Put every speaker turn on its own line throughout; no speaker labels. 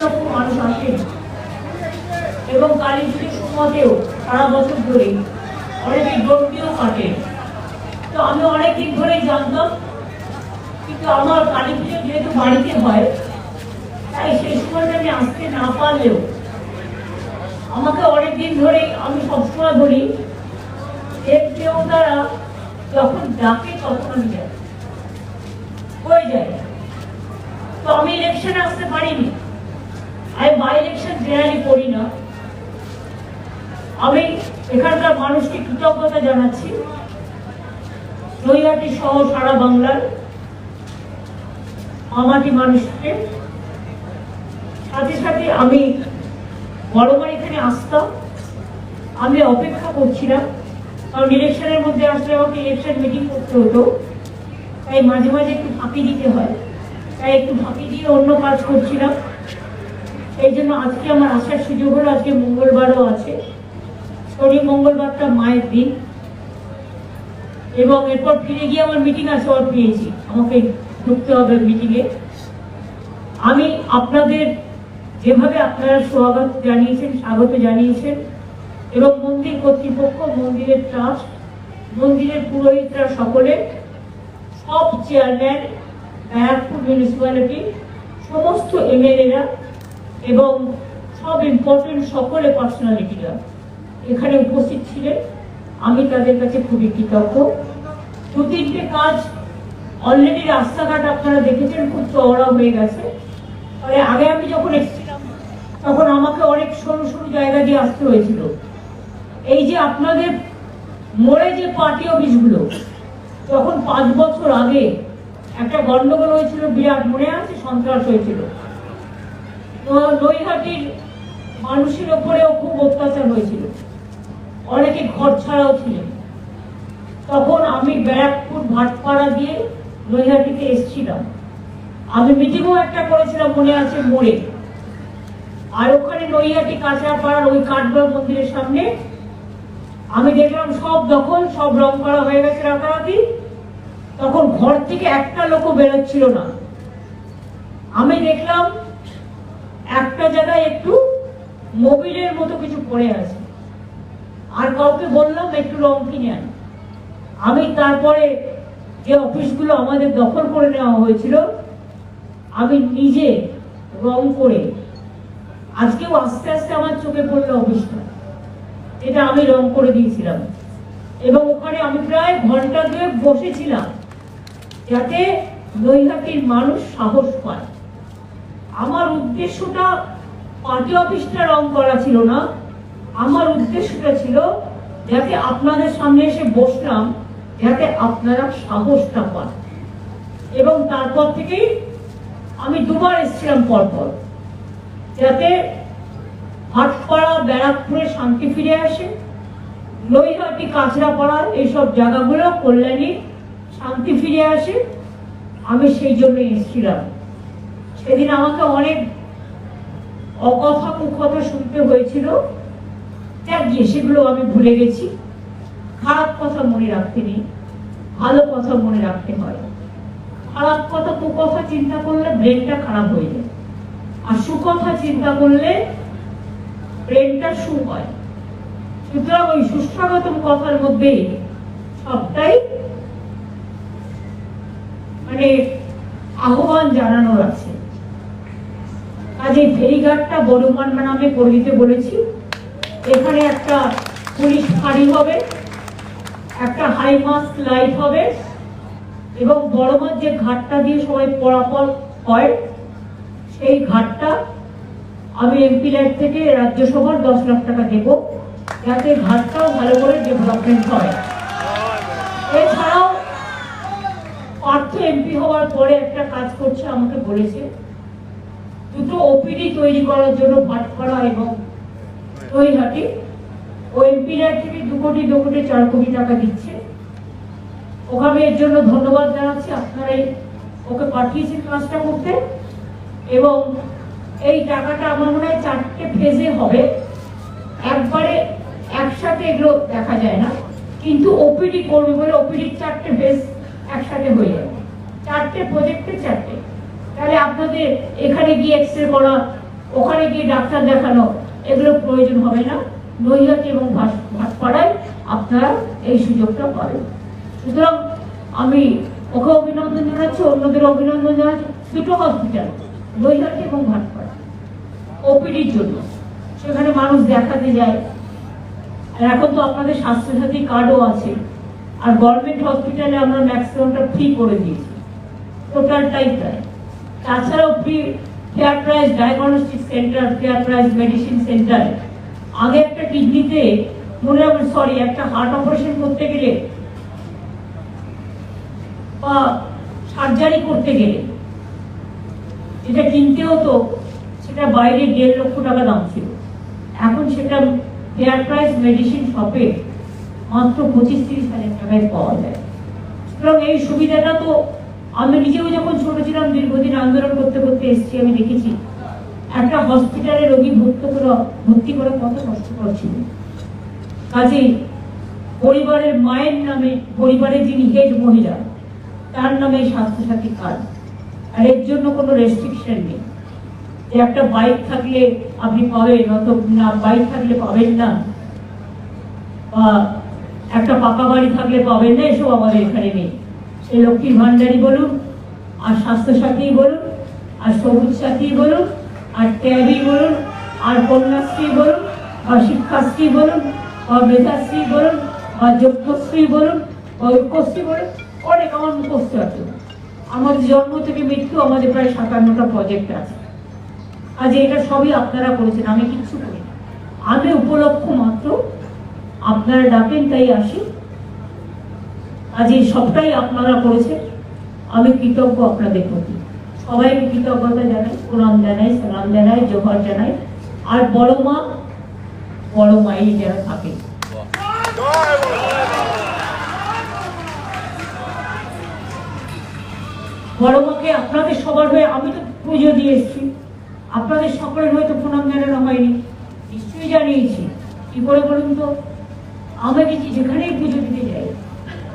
মানুষ এবং কালী পুজোর সময়তেও সারা বছর ধরে অনেকে ডোমটিও কাটেন তো আমি অনেকদিন ধরেই জানতাম, কিন্তু আমার কালী পুজো যেহেতু বাড়িতে হয়, তাই সেই সময়টা আমি আসতে না পারলেও আমাকে অনেকদিন ধরেই আমি সবসময় বলি, দেব দেবতারা যখন ডাকে তখন আমি যাই। হয়ে যায়। তো আমি ইলেকশনে আসতে পারিনি। জেনারেলি করি না। আমি এখানকার মানুষকে কৃতজ্ঞতা জানাচ্ছি। নৈহাটি সহ সারা বাংলার আমাটি মানুষকে। সাথে সাথে আমি বড়বার এখানে আসতাম। আমি অপেক্ষা করছিলাম, কারণ ইলেকশনের মধ্যে আসলে আমাকে ইলেকশন মিটিং করতে হতো। তাই মাঝে মাঝে একটু ফাঁকি দিতে হয়। তাই একটু ফাঁকি দিয়ে অন্য কাজ করছিলাম। এই জন্য আজকে আমার আসার সুযোগ হলো, আজকে মঙ্গলবারও আছে। শনি, মঙ্গলবারটা মায়ের দিন। এবং এরপর ফিরে গিয়ে আমার মিটিং আছে ওর পেয়েছি আমাকে ঢুকতে হবে মিটিংয়ে আমি আপনাদের যেভাবে আপনারা স্বাগত জানিয়েছেন স্বাগত জানিয়েছেন, এবং মন্দির কর্তৃপক্ষ, মন্দিরের ট্রাস্ট মন্দিরের পুরোহিতরা সকলে, সব চেয়ারম্যান ব্যারাকপুর মিউনিসিপ্যালিটি সমস্ত এমএলএরা এবং সব ইম্পর্টেন্ট সকলে পার্সোনালিটিরা এখানে উপস্থিত ছিলেন। আমি তাদের কাছে খুবই কৃতজ্ঞ। দু তিনটে কাজ অলরেডি রাস্তাঘাট আপনারা দেখেছেন, খুব চওড়া হয়ে গেছে। ফলে আগে আমি যখন এসেছিলাম, তখন আমাকে অনেক সরু সরু জায়গা দিয়ে আসতে হয়েছিল। এই যে আপনাদের মোড়ে যে পার্টি অফিসগুলো তখন পাঁচ বছর আগে একটা গন্ডগোল হয়েছিল, বিরাট মনে আছে, সন্ত্রাস হয়েছিল। নৈহাটির মানুষের ওপরেও খুব অত্যাচার হয়েছিল। অনেকে ঘর ছাড়াও ছিলেন। তখন আমি ব্যারাকপুর ভাটপাড়া দিয়ে নৈহাটিতে এসেছিলাম। আমি মিটিংও একটা করেছিলাম, মনে আছে, মোড়ে। আর ওখানে নৈহাটি কাঁচরাপাড়ার ওই কাঠগড় মন্দিরের সামনে আমি দেখলাম সব দখল, সব রং করা হয়ে গেছে রাতারাতি। তখন ঘর থেকে একটা লোকও বেরোচ্ছিল না। আমি দেখলাম একটা জায়গায় একটু মোবিলের মতো কিছু পড়ে আছে। আর কাউকে বললাম, একটু রং কিনে আন। আমি তারপরে যে অফিসগুলো আমাদের দখল করে নেওয়া হয়েছিল, আমি নিজে রং করে আজকেও আস্তে আস্তে আমার চোখে পড়ল অফিসটা। এটা আমি রং করে দিয়েছিলাম। এবং ওখানে আমি প্রায় ঘণ্টা দুয়েক বসেছিলাম যাতে নৈহাটির মানুষ সাহস পায়। আমার উদ্দেশ্যটা পার্টি অফিসটা রং করা ছিল না। আমার উদ্দেশ্যটা ছিল যাতে আপনাদের সামনে এসে বসলাম, যাতে আপনারা সাহসটা পান। এবং তারপর থেকেই আমি দুবার এসেছিলাম পরপর, যাতে হাটপাড়া, ব্যারাকপুরে শান্তি ফিরে আসে, নৈহাটি, কাঁচরাপাড়া এইসব জায়গাগুলো কল্যাণী শান্তি ফিরে আসে। আমি সেই জন্য এসেছিলাম। সেদিন আমাকে অনেক অকথা কুকথা শুনতে হয়েছিল। গিয়ে, সেগুলো আমি ভুলে গেছি। খারাপ কথা মনে রাখতে নেই। ভালো কথা মনে রাখতে হয়। খারাপ কথা, কুকথা চিন্তা করলে ব্রেনটা খারাপ হয়ে যায়। আর সুকথা চিন্তা করলে ব্রেনটা সু হয়। সুতরাং ওই সুস্বাগতম কথার মধ্যে সবটাই মানে আহ্বান জানানোর আছে। কাজে ফেরিঘাটটা বড়মান নামে করে দিতে বলেছি। এখানে একটা পুলিশ ফাঁড়ি হবে, একটা হাই মাস্ক লাইট হবে এবং বড়মার যে ঘাটটা দিয়ে সবাই পরাপর হয়, সেই ঘাটটা আমি এমপি লাইট থেকে রাজ্যসভার দশ লাখ টাকা দেব। যাতে ঘাটটাও ভালো করে ডেভেলপমেন্ট হয়। এছাড়াও পার্থ এমপি হওয়ার পরে একটা কাজ করছে, আমাকে বলেছে দুটো ওপিডি তৈরি করার জন্য ভাটপাড়া এবং নৈহাটি ও এমপি লাইট থেকে দু কোটি দু কোটি, চার কোটি টাকা দিচ্ছে। ওখানে এর জন্য ধন্যবাদ জানাচ্ছি আপনারাই ওকে পাঠিয়েছেন কাজটা করতে। এবং এই টাকাটা আমার মনে হয় চারটে ফেজে হবে। একবারে একসাথে এগুলো দেখা যায় না। কিন্তু ওপিডি করবে বলে ওপিডির চারটে ফেজ একসাথে হয়ে যাবে। চারটে প্রজেক্টে চারটে। তাহলে আপনাদের এখানে গিয়ে এক্স রে করা, ওখানে গিয়ে ডাক্তার দেখানো, এগুলো প্রয়োজন হবে না। নৈহাটি এবং ভাট- ভাটপাড়ায় আপনারা এই সুযোগটা পাবেন। সুতরাং আমি ওকে অভিনন্দন জানাচ্ছি, অন্যদের অভিনন্দন জানাচ্ছি। দুটো হসপিটাল নৈহাটি এবং ভাটপাড়া ওপিডির জন্য। সেখানে মানুষ দেখাতে যায়। আর এখন তো আপনাদের স্বাস্থ্যসাথী কার্ডও আছে। আর গভর্নমেন্ট হসপিটালে আমরা ম্যাক্সিমামটা ফ্রি করে দিয়েছি। টোটালটাই প্রায় তাছাড়াও free fair price diagnostic centre fair price medicine centre আগে একটা কিডনিতে মনে রাখবেন সরি একটা হার্ট অপারেশন করতে গেলে বা সার্জারি করতে গেলে যেটা কিনতে হতো, সেটা বাইরে দেড় লক্ষ টাকা দাম ছিল। এখন সেটা ফেয়ার প্রাইস মেডিসিন শপে মাত্র পঁচিশ তিরিশ হাজার টাকায় পাওয়া যায়। সুতরাং এই সুবিধাটা তো আমি নিজেও যখন ছোট ছিলাম, দীর্ঘদিন আন্দোলন করতে করতে এসেছি, আমি দেখেছি, একটা হসপিটালে রোগী ভর্তি করা ভর্তি করা কত কষ্টকর ছিল। কাজেই পরিবারের মায়ের নামে, পরিবারের যিনি হেড মহিলা, তার নামে স্বাস্থ্যসাথী কার্ড। আর এর জন্য কোনো রেস্ট্রিকশন নেই। যে একটা বাইক থাকলে আপনি পাবেন, অত না বাইক থাকলে পাবেন না। বা একটা পাকা বাড়ি থাকলে পাবেন না, এসব আমাদের এখানে নেই। সেই লক্ষ্মীর ভান্ডারই বলুন, আর স্বাস্থ্যসাথী বলুন, আর সবুজ সাথী বলুন, আর ট্যাবই বলুন, আর কন্যাশ্রী বলুন বা শিক্ষাশ্রী বলুন বা মেধাশ্রী বলুন বা যোগ্যশ্রী বলুন বা ঐক্যশ্রী বলুন, অনেক আমার মুখস্থ আছে। আমাদের জন্ম থেকে মৃত্যু আমাদের প্রায় সাতান্নটা প্রজেক্ট আছে। আজ এটা সবই আপনারা করেছেন, আমি কিচ্ছু করি আমি উপলক্ষ মাত্র আপনারা ডাকেন, তাই আসি। আজ এই সবটাই আপনারা করেছেন। আমি কৃতজ্ঞ আপনাদের প্রতি। সবাই কৃতজ্ঞতা জানাই, প্রণাম জানাই, সালাম জানাই, জোহর জানাই। আর বড় মা, বড় মাই যারা থাকে। বড় মাকে আপনাদের সবার হয়ে আমি তো পুজো দিয়ে এসেছি। আপনাদের সকলের হয়তো প্রণাম জানানো হয়নি। নিশ্চয়ই জানিয়েছি। কি করে বলুন তো? আমি কিছু যেখানেই পুজো দিতে যাই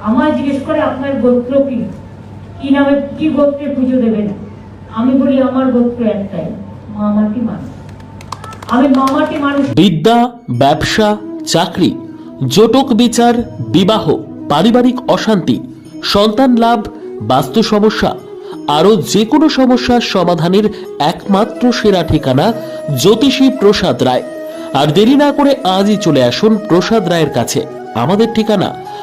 আমার জিজ্ঞেস করে, আপনার গোত্র কি? কি নামে, কি গোত্রে পুজো দেবেন? আমি বলি, আমার গোত্র একটাই মামাটি মানুষ। আমি মামাটি মানুষ।
বিদ্যা, ব্যবসা, চাকরি, জটক বিচার, বিবাহ, পারিবারিক অশান্তি, সন্তান লাভ, বাস্তু সমস্যা, আরও যে কোনো সমস্যার সমাধানের একমাত্র সেরা ঠিকানা জ্যোতিষী প্রসাদ রায়। আর দেরি না করে আজই চলে আসুন প্রসাদ রায়ের কাছে। আমাদের ঠিকানা